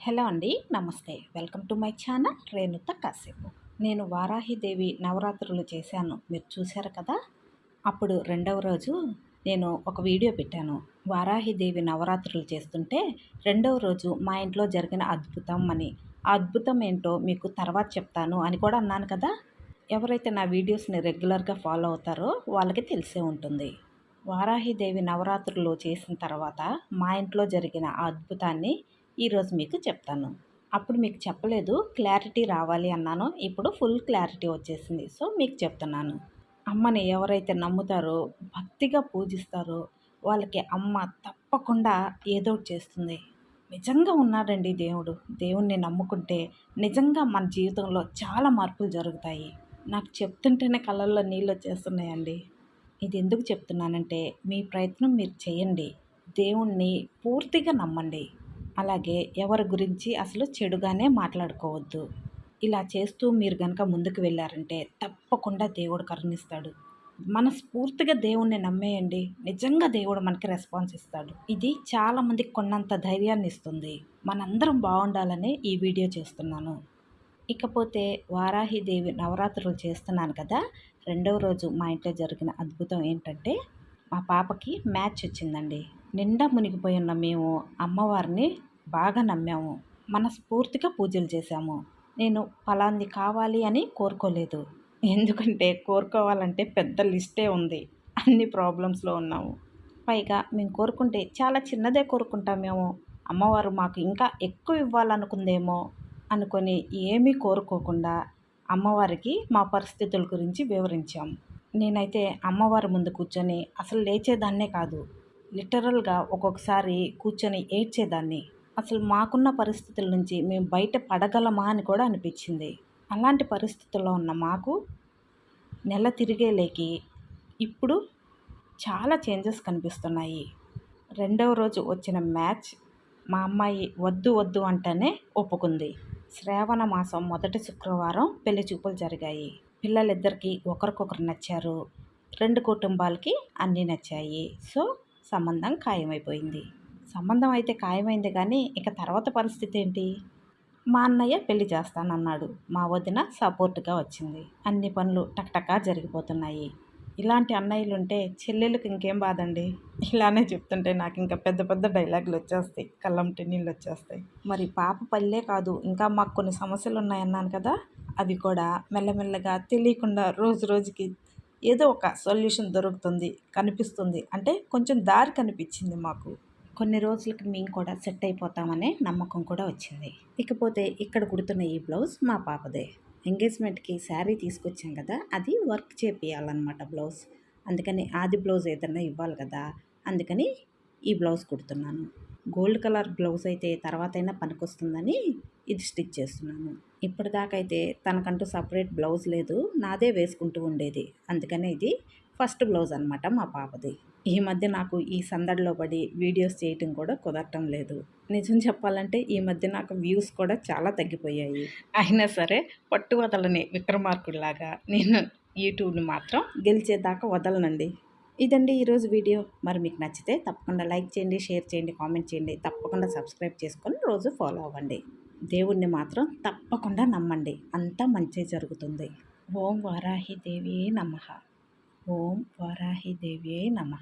Hello అండి నమస్తే. Welcome to my channel రేణుత కాసేపు. నేను వారాహిదేవి నవరాత్రులు చేశాను. మీరు చూశారు కదా? అప్పుడు రెండవ రోజు నేను ఒక వీడియో పెట్టాను. వారాహిదేవి నవరాత్రులు చేస్తుంటే రెండవ రోజు మా ఇంట్లో జరిగిన అద్భుతం అని. ఆ అద్భుతం ఏంటో మీకు తర్వాత చెప్తాను అని కూడా అన్నాను కదా? ఎవరైతే నా వీడియోస్ని రెగ్యులర్గా ఫాలో అవుతారో వాళ్ళకి తెలిసే ఉంటుంది. వారాహిదేవి నవరాత్రులు చేసిన తర్వాత మా ఇంట్లో జరిగిన ఆ అద్భుతాన్ని ఈరోజు మీకు చెప్తాను. అప్పుడు మీకు చెప్పలేదు క్లారిటీ రావాలి అన్నాను. ఇప్పుడు ఫుల్ క్లారిటీ వచ్చేసింది. సో మీకు చెప్తున్నాను. అమ్మని ఎవరైతే నమ్ముతారో భక్తిగా పూజిస్తారో వాళ్ళకి అమ్మ తప్పకుండా ఏదో చేస్తుంది. నిజంగా ఉన్నాడండి దేవుడు. దేవుణ్ణి నమ్ముకుంటే నిజంగా మన జీవితంలో చాలా మార్పులు జరుగుతాయి. నాకు చెప్తుంటేనే కళ్ళల్లో నీళ్ళు వచ్చేస్తున్నాయండి. ఇది ఎందుకు చెప్తున్నానంటే మీ ప్రయత్నం మీరు చేయండి. దేవుణ్ణి పూర్తిగా నమ్మండి. అలాగే ఎవరి గురించి అసలు చెడుగానే మాట్లాడుకోవద్దు. ఇలా చేస్తూ మీరు కనుక ముందుకు వెళ్ళారంటే తప్పకుండా దేవుడు కరుణిస్తాడు. మనస్ఫూర్తిగా దేవుణ్ణి నమ్మేయండి. నిజంగా దేవుడు మనకి రెస్పాన్స్ ఇస్తాడు. ఇది చాలామందికి కొన్నంత ధైర్యాన్ని ఇస్తుంది. మనందరం బాగుండాలని ఈ వీడియో చేస్తున్నాను. ఇకపోతే వారాహిదేవి నవరాత్రులు చేస్తున్నాను కదా. రెండవ రోజు మా ఇంట్లో జరిగిన అద్భుతం ఏంటంటే మా పాపకి మ్యాచ్ వచ్చిందండి. నిండా మునిగిపోయి ఉన్న మేము అమ్మవారిని బాగా నమ్మాము. మనస్ఫూర్తిగా పూజలు చేశాము. నేను ఫలాంది కావాలి అని కోరుకోలేదు. ఎందుకంటే కోరుకోవాలంటే పెద్ద లిస్టే ఉంది. అన్ని ప్రాబ్లమ్స్లో ఉన్నాము. పైగా మేము కోరుకుంటే చాలా చిన్నదే కోరుకుంటామేమో అమ్మవారు మాకు ఇంకా ఎక్కువ ఇవ్వాలనుకుందేమో అనుకొని ఏమీ కోరుకోకుండా అమ్మవారికి మా పరిస్థితుల గురించి వివరించాము. నేనైతే అమ్మవారి ముందు కూర్చొని అసలు లేచేదాన్నే కాదు. లిటరల్గా ఒక్కొక్కసారి కూర్చొని ఏడ్చేదాన్ని. అసలు మాకున్న పరిస్థితుల నుంచి మేము బయట పడగలమా అని కూడా అనిపించింది. అలాంటి పరిస్థితుల్లో ఉన్న మాకు నెల తిరిగేలేకి ఇప్పుడు చాలా చేంజెస్ కనిపిస్తున్నాయి. రెండవ రోజు వచ్చిన మ్యాచ్ మా అమ్మాయి వద్దు వద్దు అంటేనే ఒప్పుకుంది. శ్రావణ మాసం మొదటి శుక్రవారం పెళ్ళి చూపులు జరిగాయి. పిల్లలిద్దరికీ ఒకరికొకరు నచ్చారు. రెండు కుటుంబాలకి అన్నీ నచ్చాయి. సో సంబంధం ఖాయమైపోయింది. సంబంధం అయితే ఖాయమైంది కానీ ఇక తర్వాత పరిస్థితి ఏంటి? మా అన్నయ్య పెళ్ళి చేస్తానన్నాడు. మా వదిన సపోర్ట్గా వచ్చింది. అన్ని పనులు టక్టకా జరిగిపోతున్నాయి. ఇలాంటి అన్నయ్యలు ఉంటే చెల్లెళ్ళకి ఇంకేం బాధండి? ఇలానే చెప్తుంటే నాకు ఇంకా పెద్ద పెద్ద డైలాగులు వచ్చేస్తాయి. కళ్ళంటి నీళ్ళు వచ్చేస్తాయి. మరి పాప పల్లె కాదు. ఇంకా మాకు కొన్ని సమస్యలు ఉన్నాయన్నాను కదా? అవి కూడా మెల్లమెల్లగా తెలియకుండా రోజు రోజుకి ఏదో ఒక సొల్యూషన్ దొరుకుతుంది కనిపిస్తుంది. అంటే కొంచెం దారి కనిపించింది మాకు. కొన్ని రోజులకి మేము కూడా సెట్ అయిపోతామనే నమ్మకం కూడా వచ్చింది. ఇకపోతే ఇక్కడ కుడుతున్న ఈ బ్లౌజ్ మా పాపదే. ఎంగేజ్మెంట్కి శారీ తీసుకొచ్చాం కదా అది వర్క్ చేపియాలన్నమాట బ్లౌజ్. అందుకని ఆది బ్లౌజ్ ఏదన్నా ఇవ్వాలి కదా అందుకని ఈ బ్లౌజ్ కుడుతున్నాను. గోల్డ్ కలర్ బ్లౌజ్ అయితే తర్వాతైనా పనికొస్తుందని ఇది స్టిచ్ చేస్తున్నాను. ఇప్పటిదాకైతే తనకంటూ సపరేట్ బ్లౌజ్ లేదు నాదే వేసుకుంటూ ఉండేది. అందుకనే ఇది ఫస్ట్ బ్లౌజ్ అనమాట మా పాపది. ఈ మధ్య నాకు ఈ సందడిలో పడి వీడియోస్ చేయటం కూడా కుదరటం లేదు. నిజం చెప్పాలంటే ఈ మధ్య నాకు వ్యూస్ కూడా చాలా తగ్గిపోయాయి. అయినా సరే పట్టు వదలని విక్రమార్కుడిలాగా నేను యూట్యూబ్ని మాత్రం గెలిచేదాకా వదలనండి. ఇదండి ఈరోజు వీడియో. మరి మీకు నచ్చితే తప్పకుండా లైక్ చేయండి షేర్ చేయండి కామెంట్ చేయండి. తప్పకుండా సబ్స్క్రైబ్ చేసుకొని రోజు ఫాలో అవ్వండి. దేవుణ్ణి మాత్రం తప్పకుండా నమ్మండి. అంతా మంచి జరుగుతుంది. ఓం వారాహి దేవి నమ. ఓం వారాహిదేవ్యై నమ.